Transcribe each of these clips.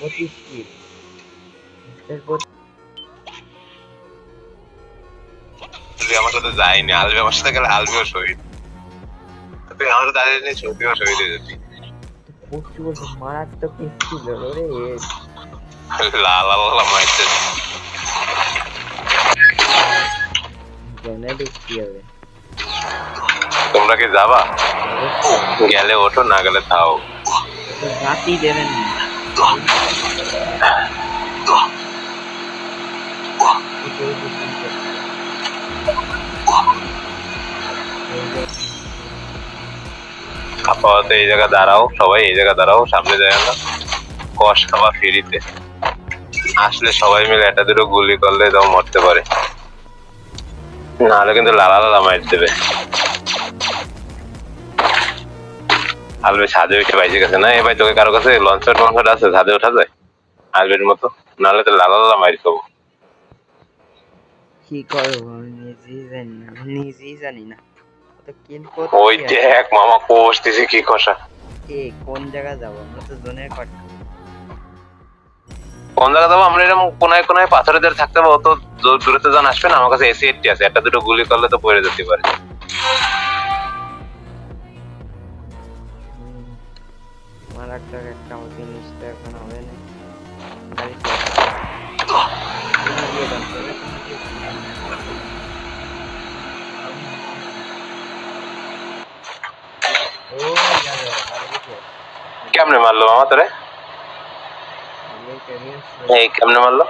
পঁচিশ কিল এরপর তুই আমার সাথে আলবি আমার সাথে গেলে শহীদ। তুই আমার দাঁড়িয়ে নিয়ে শহীদ হয়ে তোমরা কি যাবা? গেলে ওঠো, না গেলে থাও। রাতি দেবেন না। আপাতত এই জায়গা দাঁড়াও, সবাই এই জায়গা দাঁড়াও, সামনে যায় না কষ খাওয়া ফিরিতে। আসলে সবাই মিলে একটা দুটো গুলি করলে তাও মরতে পারে। নাহলে কিন্তু লালা লালা মার দেবে। আলবে ছাদে উঠে বাইসে গেছে না এ তোকে কারও কাছে লঞ্চার টঞ্চার আছে? ছাদে ওঠা যায়? আলবের মতো? নাহলে তো লালা লালা মারি খাব। কি করব? নিজেই জানি না। নিজেই জানি না। তো কিল ওই দেখ মামা কোষ দিছে কি কষা। কে কোন জায়গা যাব? আমরা তো জোনের কট কোন জায়গা যাব? আমরা এরকম কোনায় কোনায় পাথরের ধারে থাকতে পারব তো দূ- দূরে তো জন আসবে না। আমার কাছে এসি এইটটি আছে। একটা দুটো গুলি করলে তো পড়ে যেতে পারে। মারাত্মক একটা জিনিস তো এখন হবে না গাড়িতে তুমি দিয়ে দাও, তবে তুমি দিয়ে দাও। ও যাবে গাড়িতে কেমনে মারলো মামা তোরে এই কেমনে মারলো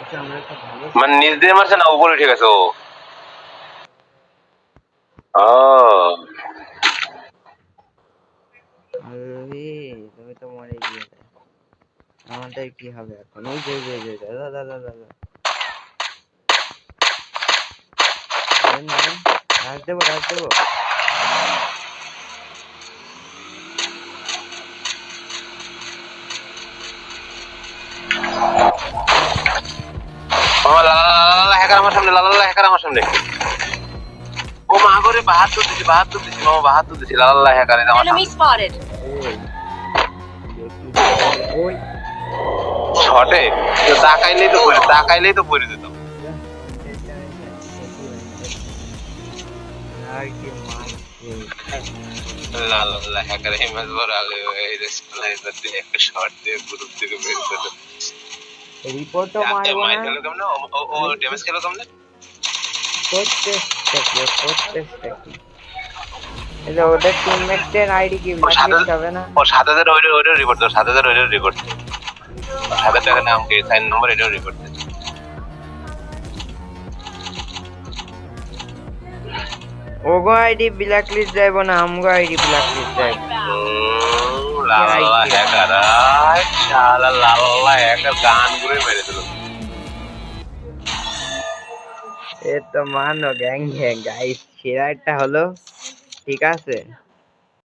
আচ্ছা আমরা একটা ভালো মানে নিচ দিয়ে মারছে না উপরে ঠিক আছে ও ও আরে তুমি তো মরে গিয়েছে আমাদের কি হবে এখন ওই যে যে যে দাদা দাদা দাদা রাজ দেবো রাজ দেবো আমার সামনে লালা লালা হ্যাকার আমার সামনে ও মা করে বাহাত্তর দিছি বাহাত্তর দিছি মামা বাহাত্তর দিছি লালা লালা হ্যাকার আমার Enemy ওই শটে তাকাইলেই তো পড়ে তাকাইলেই তো পড়ে যেত আর কি মারছে লালা লালা হ্যাকার হেমাজ বড় আগে এই যে দিয়ে একটা শট দিয়ে গ্রুপ থেকে বের করে রিপোর্টও মারবো খেলো কেমনে? ও- ও- ও ড্যামেজ খেলো কেমনে? প্রচেষ্টা কি প্রচেষ্টা কি এই ওদের টিমমেটদের আইডি কি ও সাদা ব্ল্যাকলিস্ট হবে না? ও সাত হাজার ওইটা ওইটা রিপোর্ট দাও সাত হাজার ওইটা রিপোর্ট সাত হাজার টাকা নাম কে সাইন নম্বর এটাও রিপোর্ট দে ওগো আইডি ব্ল্যাকলিস্ট যাইব না আমগো আইডি ব্ল্যাকলিস্ট যাইব। লালা হ্যাকার শালা লালা হ্যাকার গান করে মেরে দিল। এ তো মানো গ্যাং গ্যাং গাইস সেরা একটা হলো ঠিক আছে?